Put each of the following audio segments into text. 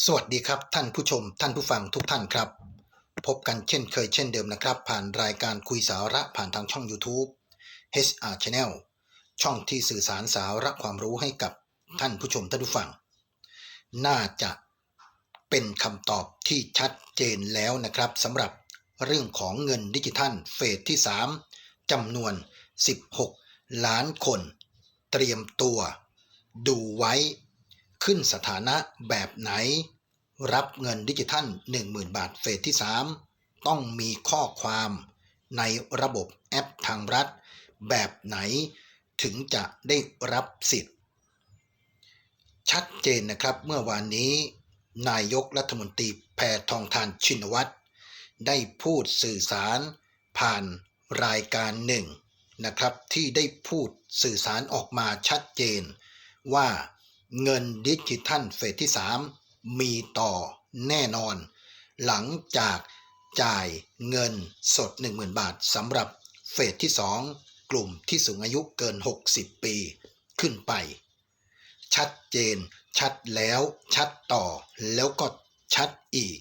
สวัสดีครับท่านผู้ชมท่านผู้ฟังทุกท่านครับ พบกันเช่นเคยเช่นเดิมนะครับ ผ่านรายการคุยสาระผ่านทางช่อง YouTube HR Channel ช่องที่สื่อสารสาระความรู้ให้กับท่านผู้ชมท่านผู้ฟัง น่าจะเป็นคำตอบที่ชัดเจนแล้วนะครับสำหรับเรื่องของเงินดิจิทัลเฟสที่ 3จำนวน 16 ล้านคน เตรียมตัว ดูไว้ ขึ้นสถานะแบบไหน รับเงินดิจิทัล 10,000 บาทเฟสที่ 3 ต้องมีข้อความในระบบแอปทางรัฐ แบบไหนถึงจะได้รับสิทธิ์ ชัดเจนนะครับเมื่อวานนี้ นายกรัฐมนตรีแพทองทานชินวัตรได้พูดสื่อสารผ่านรายการหนึ่งนะครับที่ได้พูดสื่อสารออกมาชัดเจนว่า เงินดิจิทัลเฟสที่ 3 มีต่อแน่นอน หลังจากจ่ายเงินสด 10,000 บาทสำหรับเฟสที่ 2 กลุ่มที่สูงอายุเกิน 60 ปีขึ้นไป ชัดเจน ชัดแล้ว ชัดต่อ แล้วก็ชัดอีก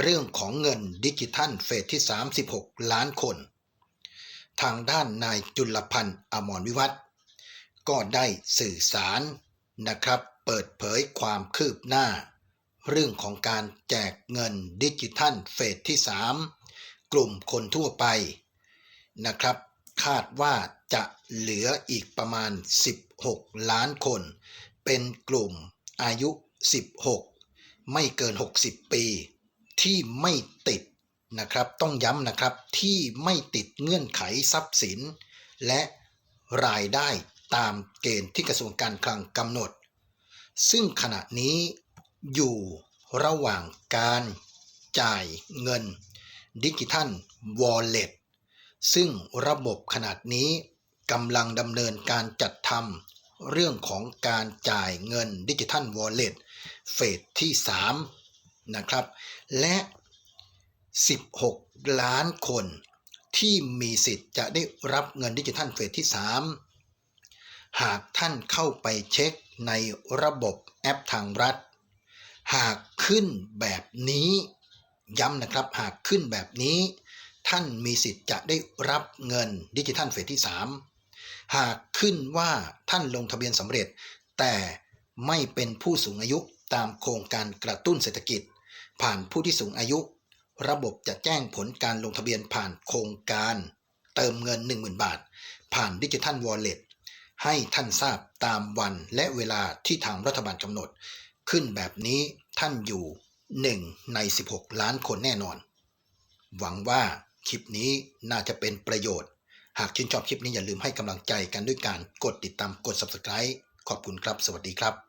เรื่องของเงินดิจิทัลเฟสที่ 36 ล้านคน ทางด้านนายจุลพันธ์อมรวิวัฒก็ได้สื่อสาร นะครับ เปิดเผยความคืบหน้า เรื่องของการแจกเงินดิจิทัลเฟสที่ 3 กลุ่มคนทั่วไปนะครับ คาดว่าจะเหลืออีกประมาณ 16 ล้านคน เป็นกลุ่มอายุ 16 ไม่เกิน 60 ปี ที่ไม่ติดนะครับต้องย้ำนะครับที่ไม่ติดเงื่อนไขทรัพย์สิน และรายได้ ตามเกณฑ์ที่กระทรวงการคลังกำหนด ซึ่งขณะนี้อยู่ระหว่างการจ่ายเงินดิจิทัลวอลเล็ตซึ่งระบบขนาดนี้กำลังดำเนินการจัดทำเรื่องของการจ่ายเงินดิจิทัลวอลเล็ตเฟสที่ 3 นะครับ และ 16 ล้านคนที่มีสิทธิ์จะได้รับเงินดิจิทัลเฟสที่ 3 หากท่านเข้าไปเช็คในระบบแอปทางรัฐ หากขึ้นแบบนี้ ย้ำนะครับ หากขึ้นแบบนี้ ท่านมีสิทธิ์จะได้รับเงินดิจิทัลเฟสที่ 3 หากขึ้นว่าท่านลงทะเบียนสำเร็จ แต่ไม่เป็นผู้สูงอายุตามโครงการกระตุ้นเศรษฐกิจ ผ่านผู้ที่สูงอายุ ระบบจะแจ้งผลการลงทะเบียนผ่านโครงการ เติมเงิน 10,000 บาท ผ่านดิจิทัลวอลเล็ต ให้ท่านทราบตามวันและเวลาที่ทางรัฐบาลกำหนด ขึ้นแบบนี้ท่านอยู่ 1 ใน 16 ล้านคนแน่นอน หวังว่าคลิปนี้น่าจะเป็นประโยชน์ หากชื่นชอบคลิปนี้อย่าลืมให้กำลังใจกันด้วยการกดติดตามกด subscribe ขอบคุณครับ สวัสดีครับ